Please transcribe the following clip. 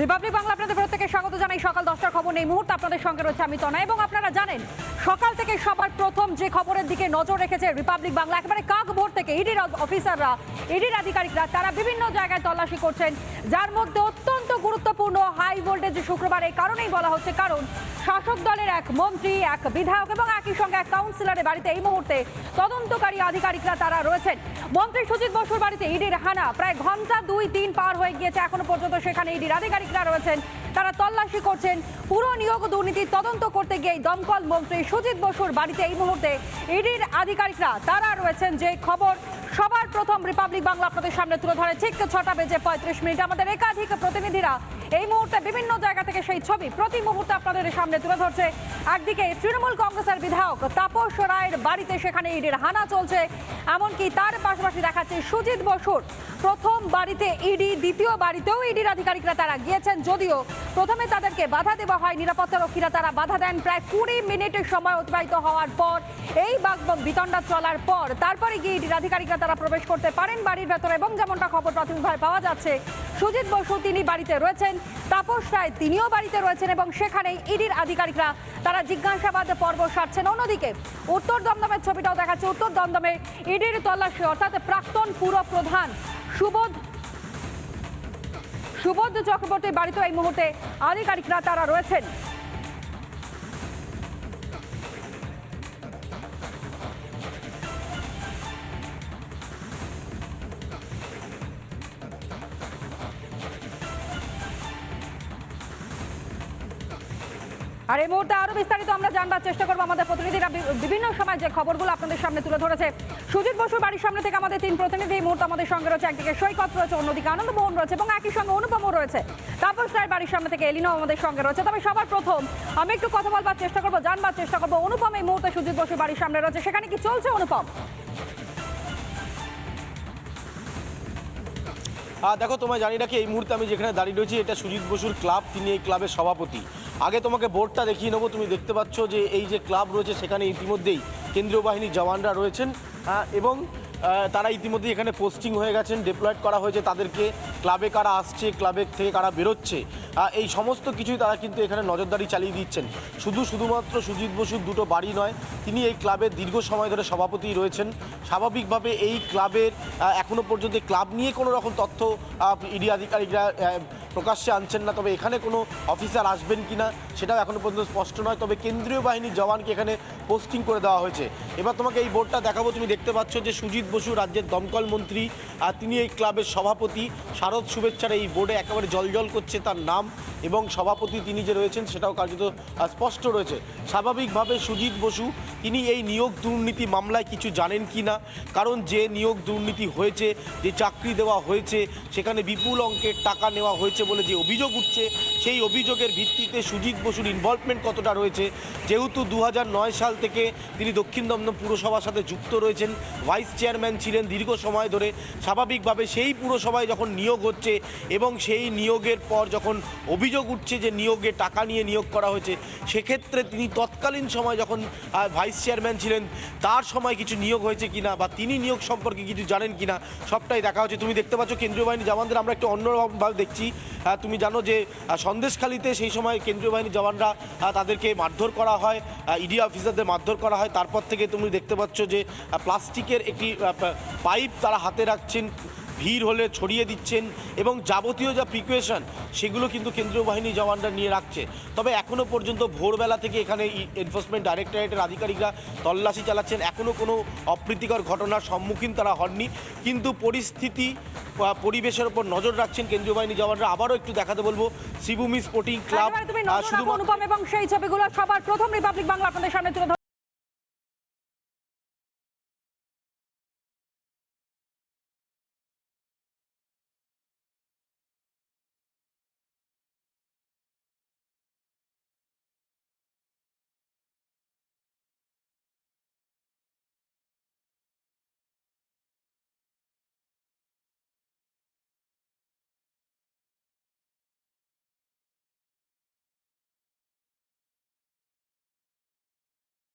Republic Bangla আপনাদের প্রত্যেকে স্বাগত জানাই। সকাল দশটার খবর এই মুহূর্তে আপনাদের সঙ্গে রয়েছে আমি তনা এবং আপনারা জানেন, সকাল থেকে সবার প্রথম যে খবরের দিকে নজর রেখেছে রিপাবলিক বাংলা একেবারে কাক ভোর থেকে ইডির অফিসাররা ইডির আধিকারিকরা, তারা বিভিন্ন জায়গায় তল্লাশি করছেন, যার মধ্যে অত্যন্ত গুরুত্বপূর্ণ হাই ভোল্টেজ শুক্রবার এই কারণেই বলা হচ্ছে, কারণ শাসক দলের এক মন্ত্রী, এক বিধায়ক এবং একই সঙ্গে এক কাউন্সিলরের বাড়িতে এই মুহূর্তে তদন্তকারী আধিকারিকরা তারা রয়েছেন। মন্ত্রী সুজিত বসুর বাড়িতে ইডির হানা প্রায় ঘণ্টা দুই তিন পার হয়ে গিয়েছে, এখনও পর্যন্ত সেখানে ইডির আধিকারিকরা রয়েছেন, তারা তল্লাশি করছেন। পুরো নিয়োগ দুর্নীতি তদন্ত করতে গিয়ে দমকল মন্ত্রী সুজিত বসুর বাড়িতে এই মুহূর্তে ইডির আধিকারিকরা, তারা রয়েছেন যে খবর সবার প্রথম রিপাবলিক বাংলা আপনাদের সামনে তুলে ধরে ঠিক ছটা বেজে পঁয়ত্রিশ মিনিট। আমাদের একাধিক প্রতিনিধিরা এই মুহূর্তে বিভিন্ন জায়গা থেকে সেই ছবি প্রতি মুহূর্তে আপনাদের সামনে তুলে ধরছে। একদিকে তৃণমূল কংগ্রেসের বিধায়ক তাপস রায়ের বাড়িতে সেখানে ইডির হানা চলছে। এমনকি তার পাশাপাশি দেখাচ্ছে সুজিত বসুর। প্রথম বাড়িতে ইডি, দ্বিতীয় বাড়িতেও ইডির আধিকারিকরা তারা গিয়েছেন। যদিও প্রথমে তাদেরকে বাধা দেওয়া হয়, নিরাপত্তা রক্ষীরা তারা বাধা দেন প্রায় কুড়ি মিনিটের সময় অতিবাহিত হওয়ার পর, এই বাগ বিতণ্ডা চলার পর, তারপরে গিয়ে ইডির আধিকারিকরা তারা প্রবেশ করতে পারেন বাড়ির ভেতরে এবং যেমনটা খবর প্রাথমিকভাবে পাওয়া যাচ্ছে, সুজিত বসু তিনি বাড়িতে রয়েছেন, তাপস রায় তিনিও বাড়িতে রয়েছেন এবং সেখানেই ইডির আধিকারিকরা তারা জিজ্ঞাসাবাদ পর্ব সারছেন। অন্যদিকে উত্তর দমদমের ছবিটাও দেখাচ্ছে, উত্তর দমদমে ইডির তল্লাশি অর্থাৎ প্রাক্তন পুর প্রধান সুবোধ সুবোধ চক্রবর্তীর বাড়িতে এই মুহূর্তে আধিকারিকরা তারা রয়েছেন। আর এই মুহূর্তে আরও বিস্তারিত আমরা জানবার চেষ্টা করব আমাদের প্রতিনিধিরা বিভিন্ন সময় যে খবরগুলো আপনাদের সামনে তুলে ধরেছে। সুজিত বসুর বাড়ির সামনে থেকে আমাদের তিন প্রতিনিধি এই মুহূর্তে আমাদের সঙ্গে রয়েছে। একদিকে সৈকত রয়েছে, অন্যদিকে আনন্দ আনন্দমোহন রয়েছে এবং একই সঙ্গে অনুপমও রয়েছে। তাপস রায়ের বাড়ির সামনে থেকে এলিনো আমাদের সঙ্গে রয়েছে। তবে সবার প্রথম আমি একটু কথা বলবার চেষ্টা করব, জানবার চেষ্টা করব। অনুপম এই মুহূর্তে সুজিত বসুর বাড়ির সামনে রয়েছে। সেখানে কি চলছে অনুপম? দেখো, তোমায় জানি রাখি, এই মুহূর্তে আমি যেখানে দাঁড়িয়ে রয়েছি, এটা সুজিত বসুর ক্লাব। তিনি এই ক্লাবের সভাপতি। আগে তোমাকে বোর্ডটা দেখিয়ে নেব। তুমি দেখতে পাচ্ছ যে এই যে ক্লাব রয়েছে, সেখানে ইতিমধ্যেই কেন্দ্রীয় বাহিনীর জওয়ানরা রয়েছেন। এবং তারা ইতিমধ্যেই এখানে পোস্টিং হয়ে গেছেন ডিপ্লয়েড করা হয়েছে তাদেরকে। ক্লাবে কারা আসছে ক্লাবের থেকে কারা বেরোচ্ছে এই সমস্ত কিছুই তারা কিন্তু এখানে নজরদারি চালিয়ে দিচ্ছেন। শুধু শুধুমাত্র সুজিত বসুর দুটো বাড়ি নয় তিনি এই ক্লাবের দীর্ঘ সময় ধরে সভাপতি রয়েছেন। স্বাভাবিকভাবে এই ক্লাবের আহ, এখনও পর্যন্ত ক্লাব নিয়ে কোনো রকম তথ্য ইডি আধিকারিকরা প্রকাশ্যে আনছেন না, তবে এখানে কোনো অফিসার আসবেন কি না সেটাও এখনও পর্যন্ত স্পষ্ট নয়। তবে কেন্দ্রীয় বাহিনীর জওয়ানকে এখানে পোস্টিং করে দেওয়া হয়েছে। এবার তোমাকে এই বোর্ডটা দেখাবো, তুমি দেখতে পাচ্ছ যে সুজিত বসু রাজ্যের দমকল মন্ত্রী, আর তিনি এই ক্লাবের সভাপতি। শারদ শুভেচ্ছার এই বোর্ডে একেবারে জলজল করছে তার নাম এবং সভাপতি তিনি যে রয়েছেন সেটাও কার্যত স্পষ্ট রয়েছে। স্বাভাবিকভাবে সুজিত বসু, তিনি এই নিয়োগ দুর্নীতি মামলায় কিছু জানেন কি না কারণ যে নিয়োগ দুর্নীতি হয়েছে, যে চাকরি দেওয়া হয়েছে, সেখানে বিপুল অঙ্কের টাকা নেওয়া হয়েছে বলে যে অভিযোগ উঠছে, সেই অভিযোগের ভিত্তিতে সুজিত বসুর ইনভলভমেন্ট কতটা রয়েছে, যেহেতু দু সাল থেকে তিনি দক্ষিণ দমদম পুরসভার সাথে যুক্ত রয়েছেন ভাইস চেয়ারম্যান ছিলেন দীর্ঘ সময় ধরে, স্বাভাবিকভাবে সেই পুরসভায় যখন নিয়োগ হচ্ছে এবং সেই নিয়োগের পর যখন অভিযোগ উঠছে যে নিয়োগে টাকা নিয়ে নিয়োগ করা হয়েছে, সেক্ষেত্রে তিনি তৎকালীন সময় যখন ভাইস চেয়ারম্যান ছিলেন, তার সময় কিছু নিয়োগ হয়েছে কিনা বা তিনি নিয়োগ সম্পর্কে কিছু জানেন কিনা, সবটাই দেখা হচ্ছে। তুমি দেখতে পাচ্ছ কেন্দ্রীয় বাহিনী জওয়ানদের, আমরা একটু অন্যভাবে দেখছি। তুমি জানো যে সন্দেশখালীতে সন্দেশখালিতে সেই সময় কেন্দ্রীয় বাহিনীর জওয়ানরা তাদেরকে মারধর করা হয় ইডি অফিসারদের মারধর করা হয়। তারপর থেকে তুমি দেখতে পাচ্ছ যে প্লাস্টিকের একটি পাইপ তারা হাতে রাখছেন। ভিড় হলে ছড়িয়ে দিচ্ছেন এবং যাবতীয় যা প্রিকুয়েশন সেগুলো কিন্তু কেন্দ্রীয় বাহিনী জওয়ানরা নিয়ে রাখছে। তবে এখনও পর্যন্ত ভোরবেলা থেকে এখানে এনফোর্সমেন্ট ডাইরেক্টরেটের আধিকারিকরা তল্লাশি চালাচ্ছেন। এখনও কোনো অপ্রীতিকর ঘটনার সম্মুখীন তারা হননি। কিন্তু পরিস্থিতি পরিবেশের ওপর নজর রাখছেন কেন্দ্রীয় বাহিনী জওয়ানরা। আবারও একটু দেখাতে বলব শ্রীভূমি স্পোর্টিং ক্লাব শুধুমাত্র অনুপম এবং সেই ছবিগুলো সবার প্রথম রিপাবলিক বাংলা আপনাদের সামনে তুলে।